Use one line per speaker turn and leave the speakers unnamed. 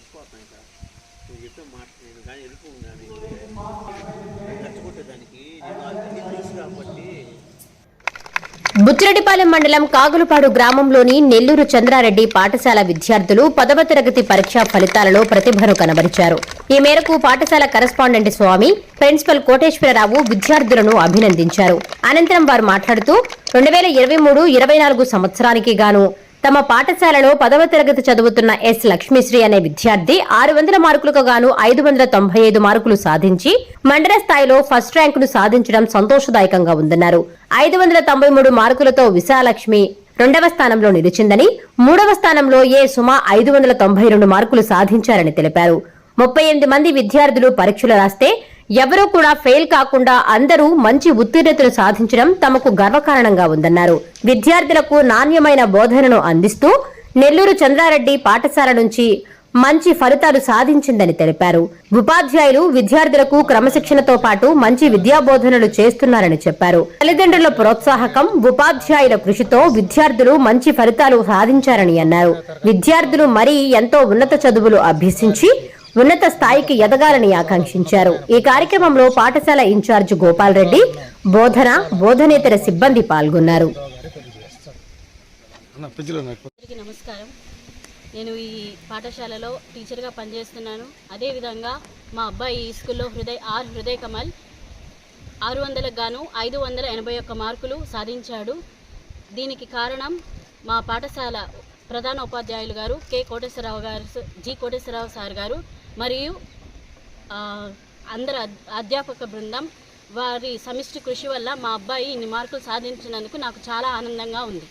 చచ్చిపోతున్నాయి సార్ నువ్వు చెప్పే మాట నేను కానీ వెళ్ళిపోతున్నాను దానికి తెలుసు కాబట్టి
బుచ్చిరెడ్డిపాలెం మండలం కాగులపాడు గ్రామంలోని నెల్లూరు చంద్రారెడ్డి పాఠశాల విద్యార్థులు పదవ తరగతి పరీక్షా ఫలితాలలో ప్రతిభను కనబరిచారు. ఈ మేరకు పాఠశాల కరస్పాండెంట్ స్వామి ప్రిన్సిపల్ కోటేశ్వరరావు విద్యార్థులను అభినందించారు. అనంతరం వారు మాట్లాడుతూ రెండు వేల ఇరవై మూడు ఇరవై నాలుగు సంవత్సరానికి గాను తమ పాఠశాలలో పదవ తరగతి చదువుతున్న ఎస్ లక్ష్మీశ్రీ అనే విద్యార్థి ఆరు వందల మార్కులకు గాను ఐదు వందల తొంభై ఐదు మార్కులు సాధించి మండల స్థాయిలో ఫస్ట్ ర్యాంకును సాధించడం సంతోషదాయకంగా ఉందన్నారు. ఐదు వందల తొంభై మూడు మార్కులతో విశాలక్ష్మి రెండవ స్థానంలో నిలిచిందని మూడవ స్థానంలో ఏ సుమ ఐదు వందల తొంభై రెండు మార్కులు సాధించారని తెలిపారు. ముప్పై ఎనిమిది మంది విద్యార్థులు పరీక్షలు రాస్తే ఎవరూ కూడా ఫెయిల్ కాకుండా అందరూ మంచి ఉత్తీర్ణతలు సాధించడం తమకు గర్వకారణంగా ఉందన్నారు. విద్యార్థులకు నాణ్యమైన బోధనను అందిస్తూ నెల్లూరు చంద్రారెడ్డి పాఠశాల నుంచి మంచి ఫలితాలు సాధించిందని తెలిపారు. ఉపాధ్యాయులు విద్యార్థులకు క్రమశిక్షణతో పాటు మంచి విద్యాబోధనలు చేస్తున్నారని చెప్పారు. తల్లిదండ్రుల ప్రోత్సాహకం ఉపాధ్యాయుల కృషితో విద్యార్థులు మంచి ఫలితాలు సాధించారని అన్నారు. విద్యార్థులు మరీ ఎంతో ఉన్నత చదువులు అభ్యసించి ఉన్నత స్థాయికి ఎదగాలని ఆకాంక్షించారు. ఈ కార్యక్రమంలో పాఠశాల ఇన్ఛార్జ్ గోపాల్ రెడ్డి బోధన బోధనేతర సిబ్బంది పాల్గొన్నారు.
నమస్కారం. నేను ఈ పాఠశాలలో టీచర్గా పనిచేస్తున్నాను. అదేవిధంగా మా అబ్బాయి ఈ స్కూల్లో హృదయ్ ఆర్ హృదయ్ కమల్ ఆరు వందలకు గాను ఐదు వందల ఎనభై ఒక్క మార్కులు సాధించాడు. దీనికి కారణం మా పాఠశాల ప్రధాన ఉపాధ్యాయులు గారు కె కోటేశ్వరరావు గారు జి కోటేశ్వరరావు సార్ గారు. మరియు అందరు అధ్యాపక బృందం వారి సమిష్టి కృషి వల్ల మా అబ్బాయి ఇన్ని మార్కులు సాధించినందుకు నాకు చాలా ఆనందంగా ఉంది.